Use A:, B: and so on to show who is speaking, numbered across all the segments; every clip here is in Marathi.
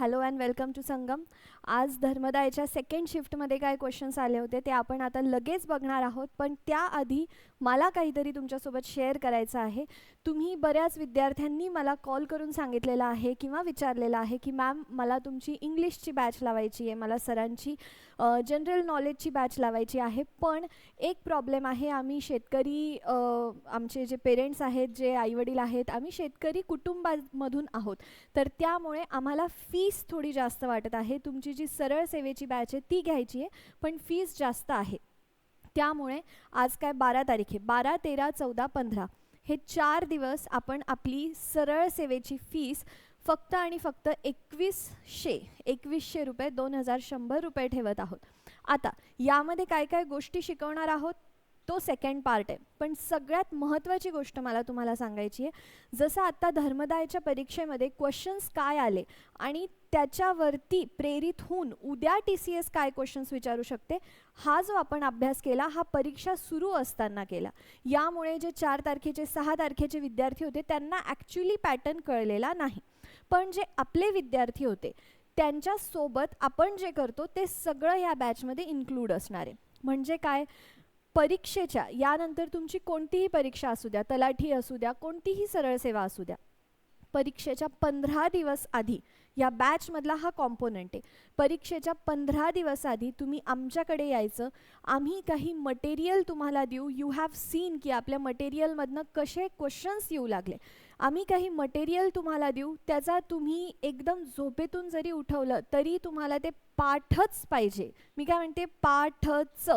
A: Hello and welcome to Sangam आज धर्मदायच्या सेकंड शिफ्टमध्ये काय क्वेश्चन्स आले होते ते आपण आता लगेच बघणार आहोत. पण त्याआधी मला काहीतरी तुमच्यासोबत शेअर करायचं आहे. तुम्ही बऱ्याच विद्यार्थ्यांनी मला कॉल करून सांगितलेलं आहे किंवा विचारलेलं आहे की मॅम मला तुमची इंग्लिशची बॅच लावायची आहे मला सरांची जनरल नॉलेजची बॅच लावायची आहे. पण एक प्रॉब्लेम आहे आम्ही शेतकरी आमचे जे पेरेंट्स आहेत जे आईवडील आहेत आम्ही शेतकरी कुटुंबामधून आहोत. तर त्यामुळे आम्हाला फीस थोडी जास्त वाटत आहे. तुमची जी सरळ सेवेची बॅच आहे ती घ्यायची आहे पण फीस जास्त आहे. त्यामुळे आज काय बारा तारीख आहे. बारा तेरा चौदा पंधरा. हे चार दिवस आपण आपली सरळ सेवेची फीस फक्त आणि फक्त एकवीसशे एकवीसशे रुपये दोन हजार शंभर रुपये ठेवत आहोत. आता यामध्ये काय काय गोष्टी शिकवणार आहोत? तो सेकंड पार्ट आहे. पण सगळ्यात महत्त्वाची गोष्ट मला तुम्हाला सांगायची आहे जसं आत्ता धर्मदायच्या परीक्षेमध्ये क्वेश्चन्स काय आले आणि त्याच्यावरती प्रेरित होऊन उद्या टी सी एस काय क्वेश्चन्स विचारू शकते हा जो आपण अभ्यास केला हा परीक्षा सुरू असताना केला. यामुळे जे चार तारखेचे सहा तारखेचे विद्यार्थी होते त्यांना ॲक्च्युली पॅटर्न कळलेला नाही. पण जे आपले विद्यार्थी होते त्यांच्यासोबत आपण जे करतो ते सगळं या बॅचमध्ये इन्क्लूड असणार आहे. म्हणजे काय? परीक्षेच्या यानंतर तुमची कोणतीही परीक्षा असू द्या तलाठी असू द्या कोणतीही सरळ सेवा असू द्या परीक्षेच्या पंधरा दिवस आधी या बॅचमधला हा कॉम्पोनंट आहे. परीक्षेच्या पंधरा दिवस आधी तुम्ही आमच्याकडे यायचं आम्ही काही मटेरियल तुम्हाला देऊ यू हॅव सीन की आपल्या मटेरियलमधनं कसे क्वेश्चन्स येऊ लागले. आम्ही काही मटेरियल तुम्हाला देऊ त्याचा तुम्ही एकदम झोपेतून जरी उठवलं तरी तुम्हाला ते पाठच पाहिजे. मी काय म्हणते? पाठच.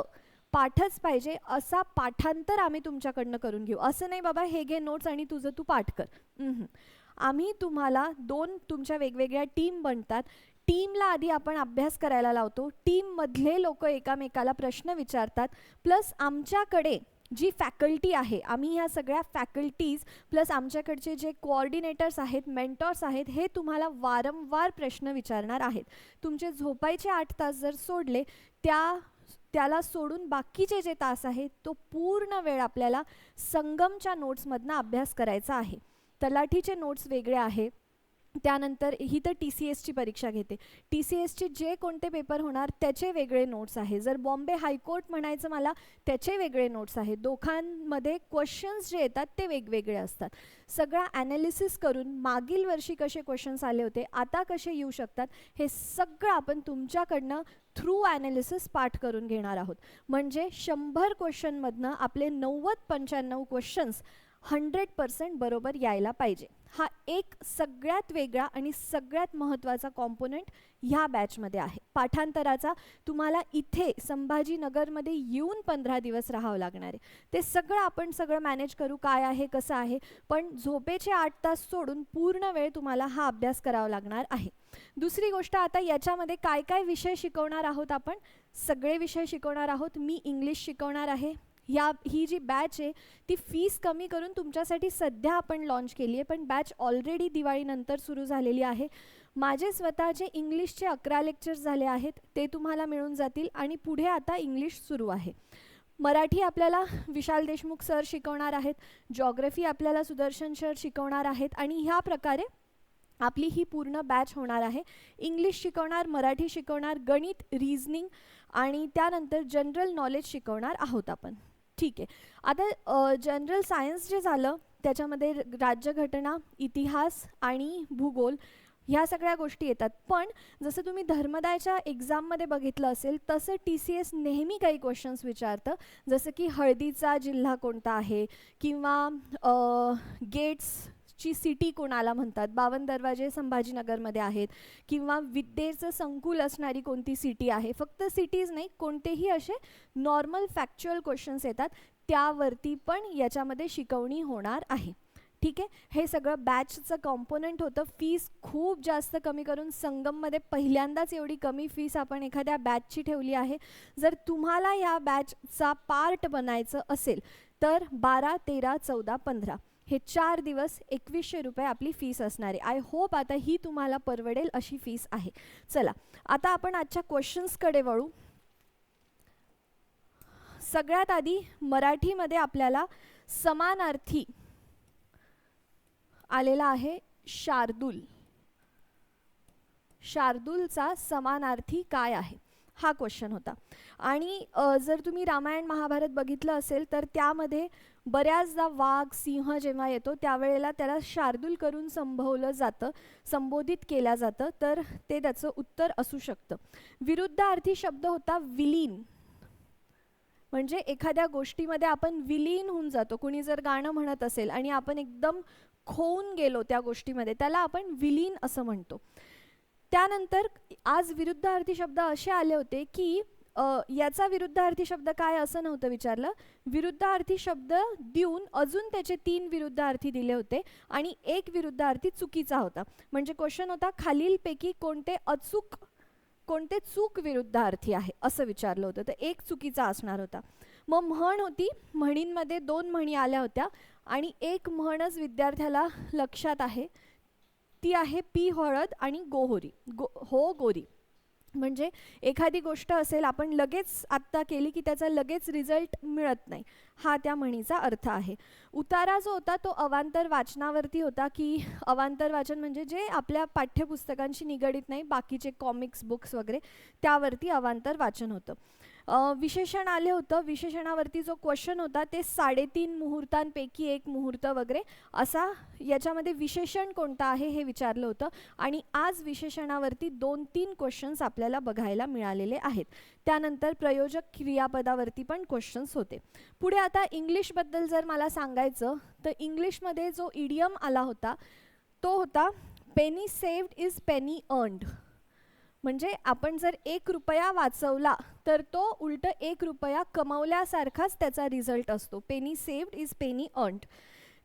A: पाठच पाहिजे असा पाठांतर आम्ही तुमच्याकडनं करून घेऊ. असं नाही बाबा हे घे नोट्स आणि तुझं तू पाठ कर. आम्ही तुम्हाला दोन तुमच्या वेगवेगळ्या टीम बनतात. टीमला आधी आपण अभ्यास करायला लावतो. टीममधले लोक एकामेकाला प्रश्न विचारतात. प्लस आमच्याकडे जी फॅकल्टी आहे आम्ही ह्या सगळ्या फॅकल्टीज प्लस आमच्याकडचे जे कोऑर्डिनेटर्स आहेत मेंटॉर्स आहेत हे तुम्हाला वारंवार प्रश्न विचारणार आहेत. तुमचे झोपायचे आठ तास जर सोडले त्या त्याला सोडून बाकीचे जे तास आहेत तो पूर्ण वेळ आपल्याला संगमच्या नोट्समधनं अभ्यास करायचा आहे. तलाठीचे नोट्स वेगळे आहे. त्यानंतर ही तर टी सी एसची परीक्षा घेते. टी सी एसचे जे कोणते पेपर होणार त्याचे वेगळे नोट्स आहे. जर बॉम्बे हायकोर्ट म्हणायचं मला त्याचे वेगळे नोट्स आहेत. दोघांमध्ये क्वेश्चन्स जे येतात ते वेगवेगळे असतात. सगळा ॲनालिसिस करून मागील वर्षी कसे क्वेश्चन्स आले होते आता कसे येऊ शकतात हे सगळं आपण तुमच्याकडनं थ्रू ॲनालिसिस पाठ करून घेणार आहोत. म्हणजे शंभर क्वेश्चनमधनं आपले नव्वद पंच्याण्णव क्वेश्चन्स हंड्रेड पर्सेंट बरोबर यायला पाहिजे. हा एक सगळ्यात वेगळा आणि सगळ्यात महत्त्वाचा कॉम्पोनंट ह्या बॅचमध्ये आहे. पाठांतराचा तुम्हाला इथे संभाजीनगरमध्ये येऊन पंधरा दिवस राहावं लागणार आहे. ते सगळं आपण सगळं मॅनेज करू काय आहे कसं आहे पण झोपेचे आठ तास सोडून पूर्ण वेळ तुम्हाला हा अभ्यास करावा लागणार आहे. दुसरी गोष्ट आता याच्यामध्ये काय काय विषय शिकवणार आहोत आपण? सगळे विषय शिकवणार आहोत. मी इंग्लिश शिकवणार आहे. ह्या ही जी बॅच आहे ती फीस कमी करून तुमच्यासाठी सध्या आपण लॉन्च केली आहे. पण बॅच ऑलरेडी दिवाळीनंतर सुरू झालेली आहे. माझे स्वतःचे इंग्लिशचे अकरा लेक्चर्स झाले आहेत. ते तुम्हाला मिळून जातील आणि पुढे आता इंग्लिश सुरू आहे. मराठी आपल्याला विशाल देशमुख सर शिकवणार आहेत. जॉग्रफी आपल्याला सुदर्शन सर शिकवणार आहेत. आणि ह्या प्रकारे आपली ही पूर्ण बॅच होणार आहे. इंग्लिश शिकवणार मराठी शिकवणार गणित रिझनिंग आणि त्यानंतर जनरल नॉलेज शिकवणार आहोत आपण. ठीक आहे. आता जनरल सायन्स जे झालं त्याच्यामध्ये राज्यघटना इतिहास आणि भूगोल ह्या सगळ्या गोष्टी येतात. पण जसं तुम्ही धर्मदायच्या एक्झाममध्ये बघितलं असेल तसं टी सी एस नेहमी काही क्वेश्चन्स विचारतं. जसं की हळदीचा जिल्हा कोणता आहे? किंवा गेट्स ची सिटी कोणाला म्हणतात? बावन दरवाजे संभाजीनगरमध्ये आहेत किंवा विद्येचं संकुल असणारी कोणती सिटी आहे? फक्त सिटीज नाही कोणतेही असे नॉर्मल फॅक्च्युअल क्वेश्चन्स येतात. त्यावरती पण याच्यामध्ये शिकवणी होणार आहे. ठीक आहे? हे सगळं बॅचचं कॉम्पोनंट होतं. फीस खूप जास्त कमी करून संगममध्ये पहिल्यांदाच एवढी कमी फीस आपण एखाद्या बॅचची ठेवली आहे. जर तुम्हाला या बॅचचा पार्ट बनायचं असेल तर बारा तेरा चौदा पंधरा. हे चार दिवस एकवीसशे रुपये आपली फीस असणार आहे. आय होप आता ही तुम्हाला परवडेल अशी फीस आहे. चला आता आपण आजच्या क्वेश्चन्सकडे वळू. सगळ्यात आधी मराठीमध्ये आपल्याला समानार्थी आलेला आहे शार्दूल. शार्दूलचा समानार्थी काय आहे? हा क्वेश्चन होता. आणि जर तुम्ही रामायण महाभारत बघितलं असेल तर त्यामध्ये बऱ्याचदा वाघ सिंह जेव्हा येतो त्यावेळेला त्याला शार्दूल करून संभवलं जातं संबोधित केलं जातं तर ते त्याचं उत्तर असू शकतं. विरुद्धार्थी शब्द होता विलीन. म्हणजे एखाद्या गोष्टीमध्ये आपण विलीन होऊन जातो. कुणी जर गाणं म्हणत असेल आणि आपण एकदम खोवून गेलो त्या गोष्टीमध्ये त्याला आपण विलीन असं म्हणतो. त्यानंतर आज विरुद्धार्थी शब्द असे आले होते की याचा विरुद्धार्थी शब्द काय असं नव्हतं विचारलं. विरुद्धार्थी शब्द देऊन अजून त्याचे तीन विरुद्धार्थी दिले होते आणि एक विरुद्धार्थी चुकीचा होता. म्हणजे क्वेश्चन होता खालीलपैकी कोणते अचूक कोणते चूक विरुद्धार्थी आहे असं विचारलं होतं. तर एक चुकीचा असणार होता. मग म्हण होती म्हणींमध्ये दोन म्हणी आल्या होत्या आणि एक म्हणच विद्यार्थ्याला लक्षात आहे. ती आहे पी हळद आणि गोहोरी. गो हो गोरी. म्हणजे एखादी गोष्ट असेल आपण लगेच आत्ता केली की त्याचा लगेच रिझल्ट मिळत नाही. हा त्या म्हणीचा अर्थ आहे. उतारा जो होता तो अवांतर वाचनावरती होता की अवांतर वाचन म्हणजे जे आपल्या पाठ्यपुस्तकांशी निगडीत नाही बाकीचे कॉमिक्स बुक्स वगैरे त्यावरती अवांतर वाचन होतं. विशेषण आले होतं. विशेषणावरती जो क्वेश्चन होता ते साडेतीन मुहूर्तांपैकी एक मुहूर्त वगैरे असा याच्यामध्ये विशेषण कोणतं आहे हे विचारलं होतं. आणि आज विशेषणावरती दोन तीन क्वेश्चन्स आपल्याला बघायला मिळालेले आहेत. त्यानंतर प्रयोजक क्रियापदावरती पण क्वेश्चन्स होते. पुढे आता इंग्लिशबद्दल जर मला सांगायचं तर इंग्लिशमध्ये जो इडियम आला होता तो होता penny saved is penny earned म्हणजे आपण जर एक रुपया वाचवला तर तो उलट एक रुपया कमवल्यासारखाच त्याचा रिझल्ट असतो. Penny saved is penny earned.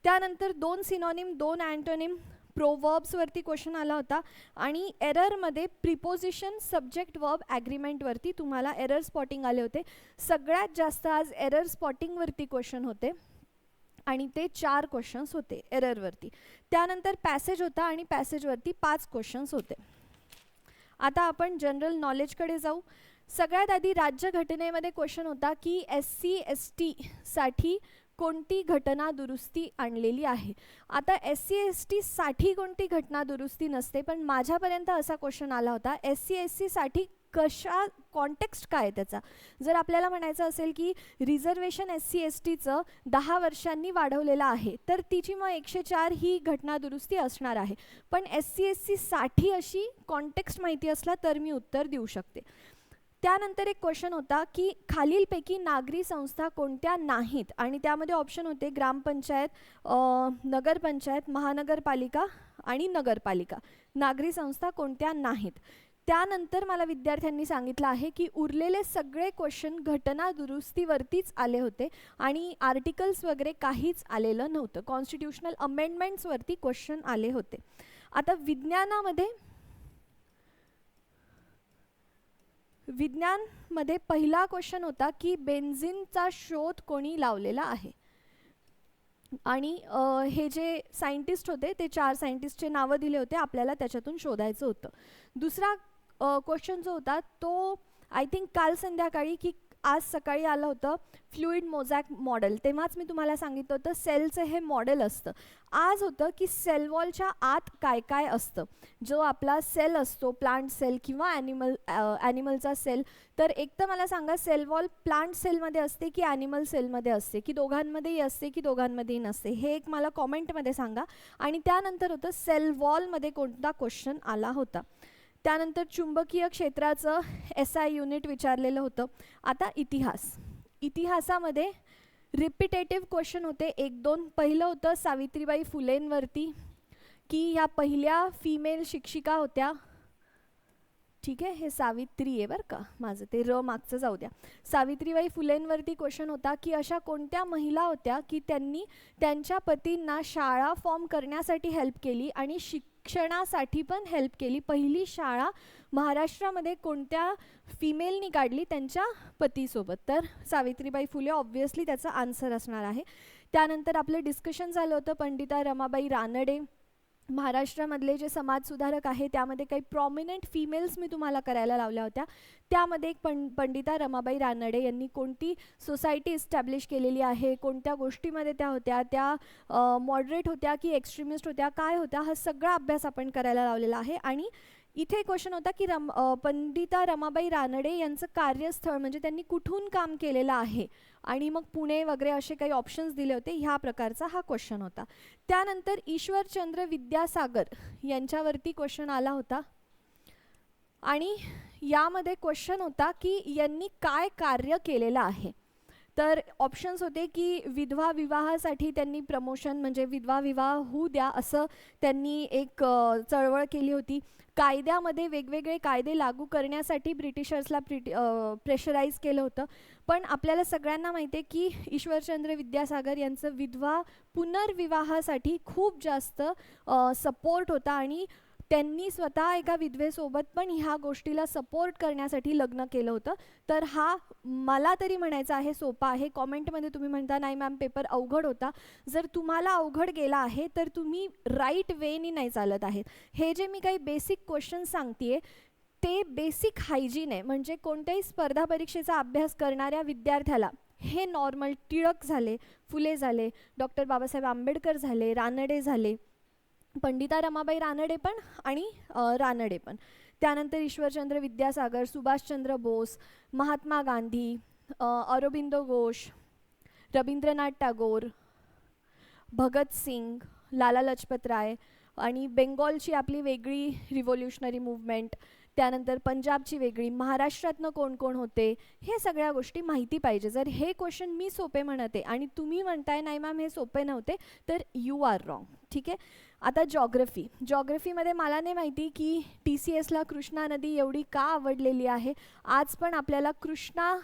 A: त्यानंतर दोन सिनॉनिम दोन अँटोनिम प्रोवर्ब्सवरती क्वेश्चन आला होता आणि एररमध्ये प्रिपोजिशन सब्जेक्ट वर्ब ॲग्रीमेंटवरती तुम्हाला एरर स्पॉटिंग आले होते. सगळ्यात जास्त आज एरर स्पॉटिंगवरती क्वेश्चन होते आणि ते चार क्वेश्चन्स होते एररवरती. त्यानंतर पॅसेज होता आणि पॅसेजवरती पाच क्वेश्चन्स होते. आता आपण जनरल नॉलेजकडे जाऊ. सगळ्यात आधी राज्यघटनेमध्ये क्वेश्चन होता की एस सी एस टीसाठी कोणती घटना दुरुस्ती आणलेली आहे? आता एस सी एस टीसाठी कोणती घटना दुरुस्ती नसते पण माझ्यापर्यंत असा क्वेश्चन आला होता. एस सी एस सीसाठी कशा कॉन्टेक्स्ट काय त्याचा? जर आपल्याला म्हणायचं असेल की रिझर्वेशन एस सी एस टीचं दहा वर्षांनी वाढवलेलं आहे तर तिची मग एकशे चार ही घटना दुरुस्ती असणार आहे. पण एस सी एस सीसाठी अशी कॉन्टेक्स्ट माहिती असला तर मी उत्तर देऊ शकते. त्यानंतर एक क्वेश्चन होता की खालीलपैकी नागरी संस्था कोणत्या नाहीत? आणि त्यामध्ये ऑप्शन होते ग्रामपंचायत नगरपंचायत महानगरपालिका आणि नगरपालिका. नागरी संस्था कोणत्या नाहीत? त्यानंतर मला विद्यार्थ्यांनी सांगितलं आहे की उरलेले सगळे क्वेश्चन घटना दुरुस्तीवरतीच आले होते आणि आर्टिकल्स वगैरे काहीच आलेलं नव्हतं. कॉन्स्टिट्युशनल अमेंडमेंट्सवरती क्वेश्चन आले होते. आता विज्ञानामध्ये विज्ञानमध्ये पहिला क्वेश्चन होता की बेन्झिनचा शोध कोणी लावलेला आहे? आणि हे जे सायंटिस्ट होते ते चार सायंटिस्टचे नावं दिले होते आपल्याला त्याच्यातून शोधायचं होतं. दुसरा क्वेश्चन जो होता तो आय थिंक काल संध्याकाळी की आज सकाळी आलं होतं फ्लुईड मोझॅक मॉडेल तेव्हाच मी तुम्हाला सांगितलं होतं सेलचं हे मॉडेल असतं. आज होतं की सेल वॉलच्या आत काय काय असतं? जो आपला सेल असतो प्लांट सेल किंवा ॲनिमल ॲनिमलचा सेल तर एक तर मला सांगा सेल वॉल प्लांट सेलमध्ये असते की ॲनिमल सेलमध्ये असते? की दोघांमध्येही असते की दोघांमध्येही नसते? हे एक मला कॉमेंटमध्ये सांगा. आणि त्यानंतर होतं सेल वॉलमध्ये कोणता क्वेश्चन आला होता? त्यानंतर चुंबकीय क्षेत्राचं एस आय युनिट विचारलेलं होतं. आता इतिहास. इतिहासामध्ये रिपिटेटिव्ह क्वेश्चन होते. एक दोन. पहिलं होतं सावित्रीबाई फुलेंवरती की ह्या पहिल्या फिमेल शिक्षिका होत्या. ठीक आहे? हे सावित्री आहे बरं का? माझं ते र मागचं जाऊ द्या. सावित्रीबाई फुलेंवरती क्वेश्चन होता की अशा कोणत्या महिला होत्या की त्यांनी त्यांच्या पतींना शाळा फॉर्म करण्यासाठी हेल्प केली आणि शिक शिक्षणासाठी पण हेल्प केली. पहिली शाळा महाराष्ट्रामध्ये कोणत्या फिमेलनी काढली? त्यांच्या पतीसोबत. तर सावित्रीबाई फुले ऑब्व्हियसली त्याचा आन्सर असणार आहे. त्यानंतर आपलं डिस्कशन झालं होतं पंडिता रमाबाई रानडे. महाराष्ट्रामधले जे समाजसुधारक आहे त्यामध्ये काही प्रॉमिनंट फिमेल्स मी तुम्हाला करायला लावल्या होत्या. त्यामध्ये एक पं पंडिता रमाबाई रानडे यांनी कोणती सोसायटी इस्टॅब्लिश केलेली आहे कोणत्या गोष्टीमध्ये त्या होत्या त्या मॉडरेट होत्या की एक्स्ट्रीमिस्ट होत्या काय होत्या हा सगळा अभ्यास आपण करायला लावलेला आहे. आणि इथे क्वेश्चन होता की रम पंडिता रमाबाई रानडे यांचं कार्यस्थळ म्हणजे त्यांनी कुठून काम केलेलं आहे? आणि मग पुणे वगैरे असे काही ऑप्शन्स दिले होते ह्या प्रकारचा हा क्वेश्चन होता. त्यानंतर ईश्वरचंद्र विद्यासागर यांच्यावरती क्वेश्चन आला होता. आणि यामध्ये क्वेश्चन होता की यांनी काय कार्य केलेलं आहे? तर ऑप्शन्स होते की विधवा विवाहासाठी त्यांनी प्रमोशन म्हणजे विधवा विवाह होऊ द्या असं त्यांनी एक चळवळ केली होती. कायद्यामध्ये वेगवेगळे कायदे लागू करण्यासाठी ब्रिटिशर्सला प्रिटि प्रेशराईज केलं होतं. पण आपल्याला सगळ्यांना माहिती आहे की ईश्वरचंद्र विद्यासागर यांचं विधवा पुनर्विवाहासाठी खूप जास्त सपोर्ट होता आणि त्यांनी स्वतः एका विधवेसोबत पण ह्या गोष्टीला सपोर्ट करण्यासाठी लग्न केलं होतं. तर हा मला तरी म्हणायचा आहे सोपा आहे. कॉमेंटमध्ये तुम्ही म्हणता नाही मॅम पेपर अवघड होता. जर तुम्हाला अवघड गेला आहे तर तुम्ही राईट वेनी नाही चालत आहेत. हे जे मी काही बेसिक क्वेश्चन सांगते ते बेसिक हायजीन आहे. म्हणजे कोणत्याही स्पर्धा परीक्षेचा अभ्यास करणाऱ्या विद्यार्थ्याला हे नॉर्मल टिळक झाले फुले झाले डॉक्टर बाबासाहेब आंबेडकर झाले रानडे झाले पंडिता रमाबाई रानडे पण आणि रानडे पण. त्यानंतर ईश्वरचंद्र विद्यासागर सुभाषचंद्र बोस महात्मा गांधी अ, अरबिंदो घोष रवींद्रनाथ टागोर भगत सिंग लाला लजपत राय आणि बेंगॉलची आपली वेगळी रिव्होल्युशनरी मूवमेंट त्यानंतर पंजाबची वेगळी महाराष्ट्रातनं कोण कोण होते हे सगळ्या गोष्टी माहिती पाहिजे. जर हे क्वेश्चन मी सोपे म्हणते आणि तुम्ही म्हणताय नाही मॅम हे सोपे नव्हते तर यू आर रॉंग ठीक आहे? आता जॉग्रफी जॉग्रफीमध्ये मला नाही माहिती की टी सी एसला कृष्णा नदी एवढी का आवडलेली आहे. आज पण आपल्याला कृष्णा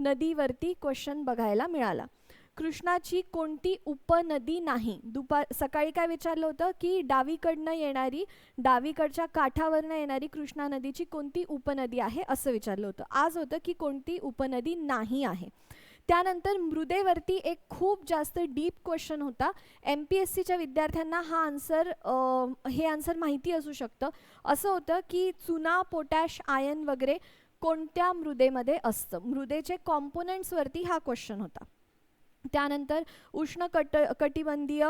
A: नदीवरती क्वेश्चन बघायला मिळाला. कृष्णाची कोणती उपनदी नाही? दुपार सकाळी काय विचारलं होतं की डावीकडनं येणारी डावीकडच्या काठावरनं येणारी कृष्णा नदीची कोणती उपनदी आहे असं विचारलं होतं. आज होतं की कोणती उपनदी नाही आहे. त्यानंतर मृदेवरती एक खूप जास्त डीप क्वेश्चन होता. एम पी एस सीच्या विद्यार्थ्यांना हा आन्सर हे आन्सर माहिती असू शकतं. असं होतं की चुना पोटॅश आयन वगैरे कोणत्या मृदेमध्ये असतं? मृदेचे कॉम्पोनंट्सवरती हा क्वेश्चन होता. त्यानंतर उष्ण कट कटिबंधीय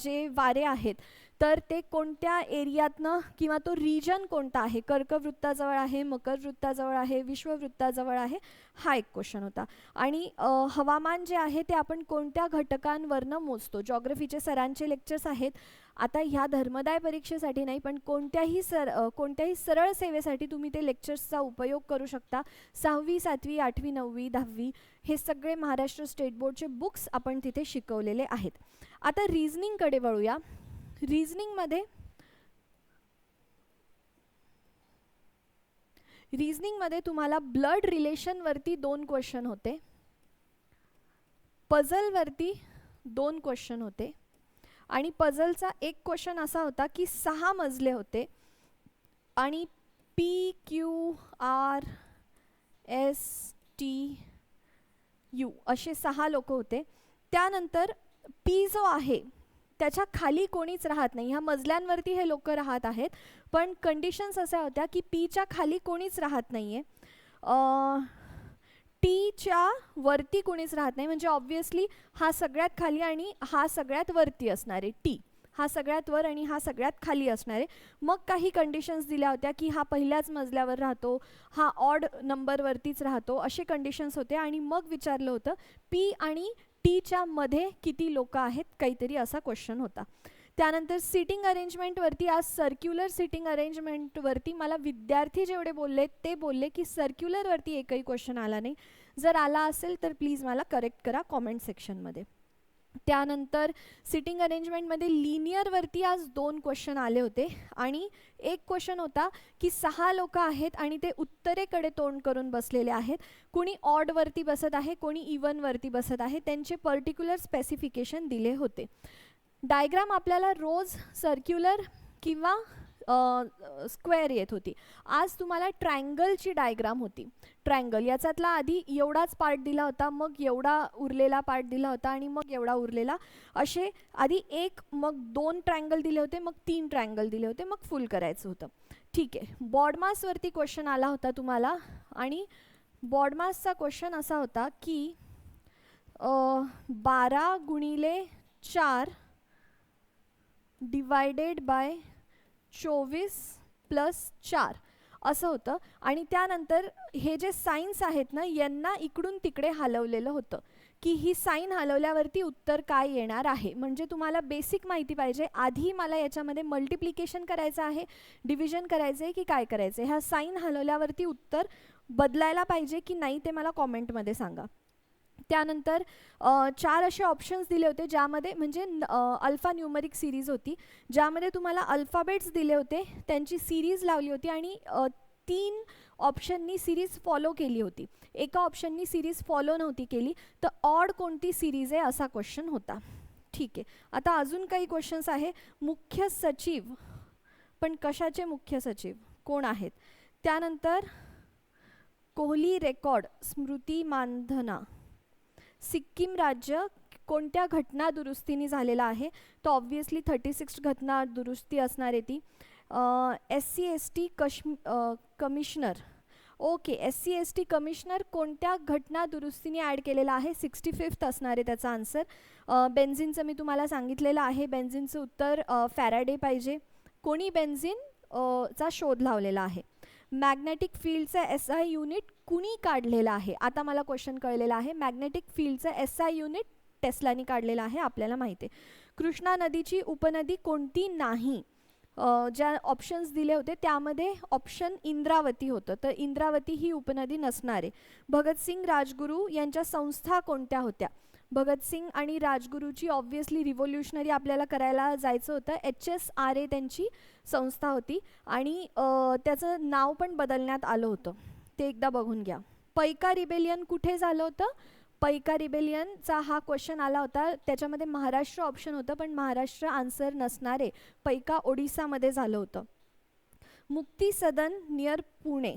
A: जे वारे आहेत तर ते कोणत्या एरियातनं किंवा तो रिजन कोणता आहे? कर्कवृत्ताजवळ आहे मकर वृत्ताजवळ आहे विश्ववृत्ताजवळ आहे हा एक क्वेश्चन होता. आणि हवामान जे आहे ते आपण कोणत्या घटकांवरनं मोजतो? जॉग्रफीचे सरांचे लेक्चर्स आहेत. आता ह्या धर्मदाय परीक्षेसाठी नाही पण कोणत्याही सर कोणत्याही सरळ सेवेसाठी तुम्ही ते लेक्चर्सचा उपयोग करू शकता. सहावी सातवी आठवी नववी दहावी हे सगळे महाराष्ट्र स्टेट बोर्डचे बुक्स आपण तिथे शिकवलेले आहेत. आता रिझनिंगकडे वळूया. रिझनिंगमध्ये रिझनिंगमध्ये तुम्हाला ब्लड रिलेशनवरती दोन क्वेश्चन होते. पझलवरती दोन क्वेश्चन होते. आणि पझलचा एक क्वेश्चन असा होता की सहा मजले होते. आणि P Q R S T U असे सहा लोक होते. त्यानंतर पी जो आहे त्याच्याखाली कोणीच राहत नाही. ह्या मजल्यांवरती हे लोक राहत आहेत. पण कंडिशन्स अशा होत्या की पीच्या खाली कोणीच राहत नाही आहे टीच्या वरती कोणीच राहत नाही. म्हणजे ऑब्व्हियसली हा सगळ्यात खाली आणि हा सगळ्यात वरती असणार आहे टी हा सगळ्यात वर आणि हा सगळ्यात खाली असणार आहे. मग काही कंडिशन्स दिल्या होत्या की हा पहिल्याच मजल्यावर राहतो हा ऑड नंबरवरतीच राहतो असे कंडिशन्स होते आणि मग विचारलं होतं पी आणि टीच्या मध्ये किती लोक आहेत? काहीतरी असा क्वेश्चन होता. त्यानंतर सिटिंग अरेंजमेंटवरती आज सर्क्युलर सिटिंग अरेंजमेंटवरती मला विद्यार्थी जेवढे बोलले ते बोलले की सर्क्युलरवरती एकही क्वेश्चन आला नाही. जर आला असेल तर प्लीज मला करेक्ट करा कॉमेंट सेक्शनमध्ये त्यानंतर सिटिंग अरेंजमेंटमध्ये लिनियरवरती आज दोन क्वेश्चन आले होते. आणि एक क्वेश्चन होता की सहा लोक आहेत आणि ते उत्तरेकडे तोंड करून बसलेले आहेत. कुणी ऑडवरती बसत आहे कोणी इवनवरती बसत आहे. त्यांचे पर्टिक्युलर स्पेसिफिकेशन दिले होते. डायग्राम आपल्याला रोज सर्क्युलर किंवा स्क्वेअर येत होती. आज तुम्हाला ट्रँगलची डायग्राम होती. ट्रँगल याच्यातला आधी एवढाच पार्ट दिला होता मग एवढा उरलेला पार्ट दिला होता आणि मग एवढा उरलेला. असे आधी एक मग दोन ट्रँगल दिले होते मग तीन ट्रँगल दिले होते मग फुल करायचं होतं. ठीक आहे. बॉडमासवरती क्वेश्चन आला होता तुम्हाला आणि बॉडमासचा क्वेश्चन असा होता की बारा गुणिले चार डिवायडेड बाय चोवीस प्लस चार. असं होतं. आणि त्यानंतर हे जे साईन्स आहेत ना यांना इकडून तिकडे हलवलेलं होतं. की ही साईन हलवल्यावरती उत्तर काय येणार आहे? म्हणजे तुम्हाला बेसिक माहिती पाहिजे. आधी मला याच्यामध्ये मल्टिप्लिकेशन करायचं आहे डिव्हिजन करायचं आहे की काय करायचं आहे? ह्या साईन हलवल्यावरती उत्तर बदलायला पाहिजे की नाही ते मला कॉमेंटमध्ये सांगा. त्यानंतर चार असे ऑप्शन्स दिले होते ज्यामध्ये म्हणजे अल्फा न्यूमरिक सिरीज होती ज्यामध्ये तुम्हाला अल्फाबेट्स दिले होते त्यांची सिरीज लावली होती आणि तीन ऑप्शननी सिरीज फॉलो केली होती. एका ऑप्शननी सिरीज फॉलो नव्हती केली तर ऑड कोणती सिरीज आहे असा क्वेश्चन होता. ठीक आहे. आता अजून काही क्वेश्चन्स आहे. मुख्य सचिव पण कशाचे मुख्य सचिव? कोण आहेत? त्यानंतर कोहली रेकॉर्ड स्मृती मानधना. सिक्कीम राज्य कोणत्या घटना दुरुस्तीने झालेला आहे? तर ऑब्व्हियसली थर्टी सिक्स घटना दुरुस्ती असणार आहे ती. S C S T कश्म commissioner. Okay S C S T commissioner कोणत्या घटना दुरुस्तीने ॲड केलेला आहे? सिक्स्टी फिफ्थ असणार आहे त्याचा आन्सर बेन्झिनचं मी तुम्हाला सांगितलेलं आहे. बेन्झिनचं उत्तर फॅराडे पाहिजे. कोणी बेन्झिन चा शोध लावलेला आहे? मॅग्नेटिक फील्डचं एस आय युनिट कुणी काढलेलं आहे? आता मला क्वेश्चन कळलेला आहे. मॅग्नेटिक फील्डचं एस आय युनिट टेस्लानी काढलेलं आहे आपल्याला माहिती आहे. कृष्णा नदीची उपनदी कोणती नाही? ज्या ऑप्शन्स दिले होते त्यामध्ये ऑप्शन इंद्रावती होतं. तर इंद्रावती ही उपनदी नसणार. आहे भगतसिंग राजगुरू यांच्या संस्था कोणत्या होत्या? भगतसिंग आणि राजगुरूची ऑब्व्हियसली रिव्होल्युशनरी आपल्याला करायला जायचं होतं. एच एस आर ए त्यांची संस्था होती आणि त्याचं नाव पण बदलण्यात आलं होतं. ते एकदा बघून घ्या. पैका रिबेलियन कुठे झालं होतं? पैका रिबेलियनचा हा क्वेश्चन आला होता. त्याच्यामध्ये महाराष्ट्र ऑप्शन होतं पण महाराष्ट्र आन्सर नसणारे पैका ओडिसामध्ये झालं होतं. मुक्ती सदन नियर पुणे.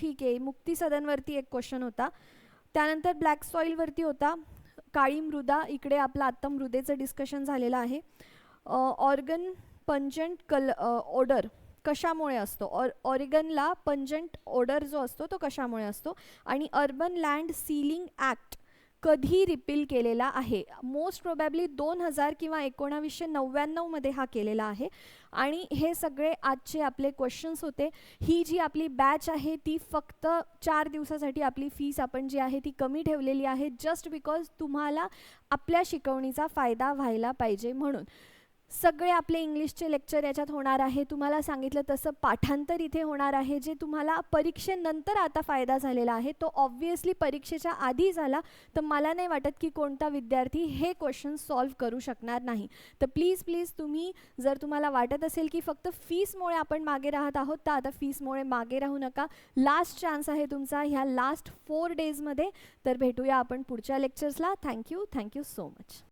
A: ठीक आहे. मुक्ती सदनवरती एक क्वेश्चन होता. त्यानंतर ब्लॅक सॉईलवरती होता. काळी मृदा इकडे आपलं आत्ता मृदेचं डिस्कशन झालेलं आहे. ऑर्गन पंजंट कल ऑर्डर कशामुळे असतो? ऑर ऑरिगनला पंजंट ऑर्डर जो असतो तो कशामुळे असतो? आणि अर्बन लँड सीलिंग ॲक्ट कधी रिपील केलेला आहे? मोस्ट प्रोबॅबली दोन हजार किंवा एकोणावीसशे नव्याण्णवमध्ये हा केलेला आहे. आणि हे सगळे आजचे आपले क्वेश्चन्स होते. ही जी आपली बॅच आहे ती फक्त चार दिवसासाठी आपली फीस आपण जी आहे ती कमी ठेवलेली आहे जस्ट बिकॉज तुम्हाला आपल्या शिकवणीचा फायदा व्हायला पाहिजे म्हणून. सगळे आपले इंग्लिशचे लेक्चर याच्यात होणार आहे. तुम्हाला सांगितलं तसं पाठांतर इथे होणार आहे. जे तुम्हाला परीक्षेनंतर आता फायदा झालेला आहे तो ऑब्व्हियसली परीक्षेच्या आधी झाला. तर मला नाही वाटत की कोणता विद्यार्थी हे क्वेश्चन सॉल्व करू शकणार नाही. तर प्लीज प्लीज तुम्ही जर तुम्हाला वाटत असेल की फक्त फीसमुळे आपण मागे राहत आहोत तर आता फीसमुळे मागे राहू नका. लास्ट चान्स आहे तुमचा ह्या लास्ट फोर डेजमध्ये तर भेटूया आपण पुढच्या लेक्चर्सला thank you thank you so much